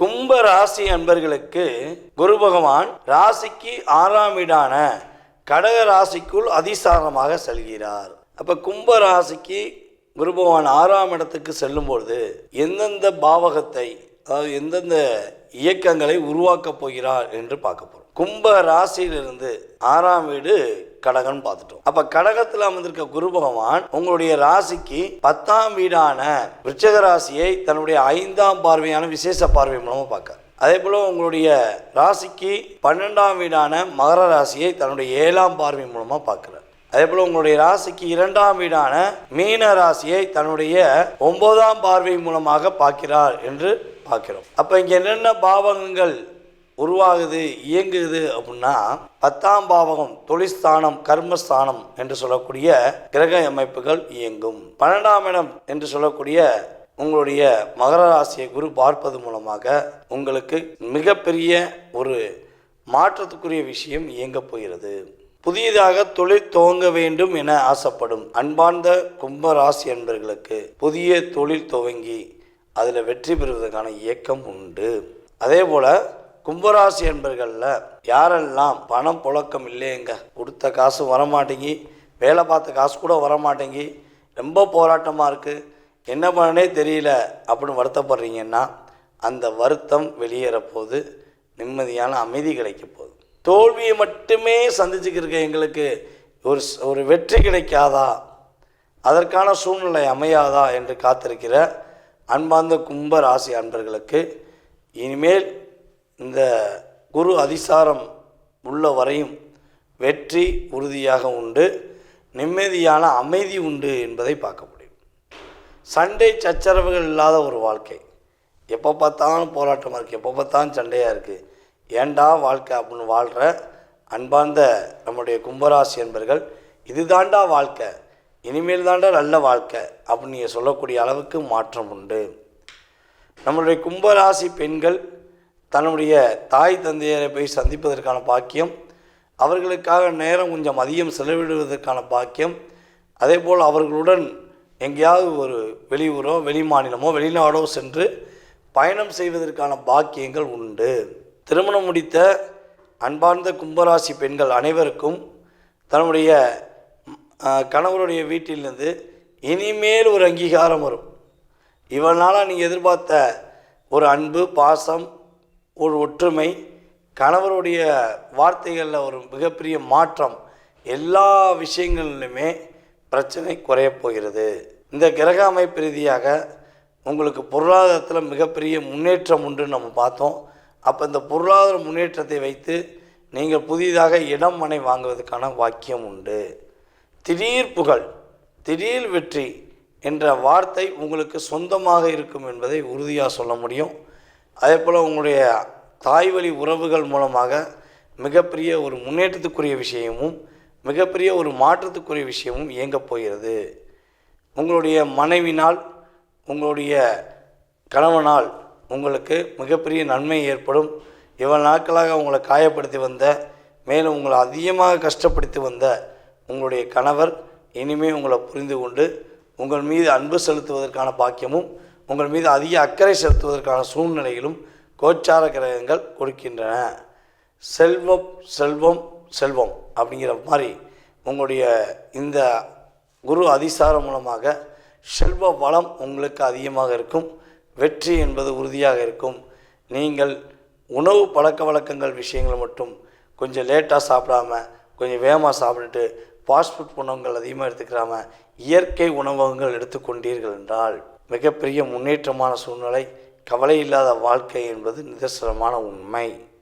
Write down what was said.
ராசி அன்பர்களுக்கு குரு பகவான் ராசிக்கு ஆறாம் வீடான கடக ராசிக்குள் அதிசாரமாக செல்கிறார். அப்ப கும்ப ராசிக்கு குரு பகவான் ஆறாம் இடத்துக்கு செல்லும்பொழுது எந்தெந்த பாவகத்தை அதாவது எந்தெந்த இயக்கங்களை உருவாக்கப் போகிறார் என்று பார்க்க போகிறோம் கும்ப ராசியிலிருந்து ஆறாம் வீடு கடகம்னு பார்த்துட்டோம். அப்ப கடகத்தில் அமர்ந்திருக்க குரு பகவான் உங்களுடைய ராசிக்கு பத்தாம் வீடான விருச்சக ராசியை தன்னுடைய ஐந்தாம் பார்வையான விசேஷ பார்வை மூலமா பார்க்க அதே போல உங்களுடைய ராசிக்கு பன்னெண்டாம் வீடான மகர ராசியை தன்னுடைய ஏழாம் பார்வை மூலமா பார்க்கிறார். அதே போல உங்களுடைய ராசிக்கு இரண்டாம் வீடான மீன ராசியை தன்னுடைய ஒன்பதாம் பார்வை மூலமாக பார்க்கிறார் என்று பார்க்கிறோம். அப்ப இங்க என்னென்ன பாவகங்கள் உருவாகுது இயங்குது அப்படின்னா பத்தாம் பாவகம் தொழிற்ஸ்தானம் கர்மஸ்தானம் என்று சொல்லக்கூடிய கிரக அமைப்புகள் இயங்கும். பன்னெண்டாம் இடம் என்று சொல்லக்கூடிய உங்களுடைய மகர ராசியை குரு பார்ப்பது மூலமாக உங்களுக்கு மிகப்பெரிய ஒரு மாற்றத்துக்குரிய விஷயம் இயங்கப் போகிறது. புதியதாக தொழில் துவங்க வேண்டும் என ஆசைப்படும் அன்பார்ந்த கும்ப ராசி அன்பர்களுக்கு புதிய தொழில் துவங்கி அதில் வெற்றி பெறுவதற்கான இயக்கம் உண்டு. அதே போல் கும்பராசி என்பர்களில் யாரெல்லாம் பணம் புழக்கம் இல்லையங்க? கொடுத்த காசு வரமாட்டேங்கி வேலை பார்த்த காசு கூட வரமாட்டேங்கி ரொம்ப போராட்டமாக இருக்குது என்ன பண்ணனே தெரியல அப்படின்னு வருத்தப்படுறீங்கன்னா அந்த வருத்தம் வெளியேற போது நிம்மதியான அமைதி கிடைக்க போகுது. தோல்வியை மட்டுமே சந்திச்சுக்கிருக்க எங்களுக்கு ஒரு ஒரு வெற்றி கிடைக்காதா? அதற்கான சூழ்நிலை அமையாதா? என்று காத்திருக்கிற அன்பார்ந்த கும்ப ராசி அன்பர்களுக்கு இனிமேல் இந்த குரு அதிசாரம் உள்ள வரையும் வெற்றி உறுதியாக உண்டு நிம்மதியான அமைதி உண்டு என்பதை பார்க்க முடியும். சண்டை சச்சரவுகள் இல்லாத ஒரு வாழ்க்கை. எப்போ பார்த்தாலும் போராட்டமாக இருக்குது எப்போ பார்த்தாலும் சண்டையாக இருக்குது ஏண்டா வாழ்க்கை அப்படின்னு வாழ்கிற அன்பார்ந்த நம்முடைய கும்பராசி என்பர்கள் இதுதாண்டா வாழ்க்கை இனிமேல் தாண்டா நல்ல வாழ்க்கை அப்படின்னு நீங்கள் சொல்லக்கூடிய அளவுக்கு மாற்றம் உண்டு. நம்மளுடைய கும்பராசி பெண்கள் தன்னுடைய தாய் தந்தையரை போய் சந்திப்பதற்கான பாக்கியம் அவர்களுக்காக நேரம் கொஞ்சம் அதிகம் செலவிடுவதற்கான பாக்கியம் அதே போல் அவர்களுடன் எங்கேயாவது ஒரு வெளியூரோ வெளி மாநிலமோ வெளிநாடோ சென்று பயணம் செய்வதற்கான பாக்கியங்கள் உண்டு. திருமணம் முடித்த அன்பார்ந்த கும்பராசி பெண்கள் அனைவருக்கும் தன்னுடைய கணவருடைய வீட்டிலிருந்து இனிமேல் ஒரு அங்கீகாரம் வரும். இவனால் நீங்கள் எதிர்பார்த்த ஒரு அன்பு பாசம் ஒரு ஒற்றுமை கணவருடைய வார்த்தைகளில் ஒரு மிகப்பெரிய மாற்றம் எல்லா விஷயங்களிலுமே பிரச்சனை குறையப் போகிறது. இந்த கிரக அமைப்பு ரீதியாக உங்களுக்கு பொருளாதாரத்தில் மிகப்பெரிய முன்னேற்றம் உண்டுன்னு நம்ம பார்த்தோம். அப்போ இந்த பொருளாதார முன்னேற்றத்தை வைத்து நீங்கள் புதிதாக இடம் மனை வாங்குவதற்கான வாக்கியம் உண்டு. திடீர் புகழ் திடீர் வெற்றி என்ற வார்த்தை உங்களுக்கு சொந்தமாக இருக்கும் என்பதை உறுதியாக சொல்ல முடியும். அதே போல் உங்களுடைய தாய் வழி உறவுகள் மூலமாக மிகப்பெரிய ஒரு முன்னேற்றத்துக்குரிய விஷயமும் மிகப்பெரிய ஒரு மாற்றத்துக்குரிய விஷயமும் இயங்கப் போகிறது. உங்களுடைய மனைவினால் உங்களுடைய கணவனால் உங்களுக்கு மிகப்பெரிய நன்மை ஏற்படும். இவ்வளவு நாட்களாக உங்களை காயப்படுத்தி வந்த மேலும் உங்களை அதிகமாக கஷ்டப்படுத்தி வந்த உங்களுடைய கணவர் இனிமேல் உங்களை புரிந்து கொண்டு உங்கள் மீது அன்பு செலுத்துவதற்கான பாக்கியமும் உங்கள் மீது அதிக அக்கறை செலுத்துவதற்கான சூழ்நிலைகளும் கோச்சார கிரகங்கள் கொடுக்கின்றன செல்வம் செல்வம் செல்வம் அப்படிங்கிற மாதிரி உங்களுடைய இந்த குரு அதிசாரம் மூலமாக செல்வ வளம் உங்களுக்கு அதிகமாக இருக்கும். வெற்றி என்பது உறுதியாக இருக்கும். நீங்கள் உணவு பழக்க வழக்கங்கள் விஷயங்கள் மட்டும் கொஞ்சம் லேட்டாக சாப்பிடாம கொஞ்சம் வேகமாக சாப்பிட்டுட்டு ஃபாஸ்ட் ஃபுட் உணவுகள் அதிகமாக எடுத்துக்கிறாமல் இயற்கை உணவகங்கள் எடுத்துக்கொண்டீர்கள் என்றால் மிகப்பெரிய முன்னேற்றமான சூழ்நிலை கவலை இல்லாத வாழ்க்கை என்பது நிதர்சனமான உண்மை.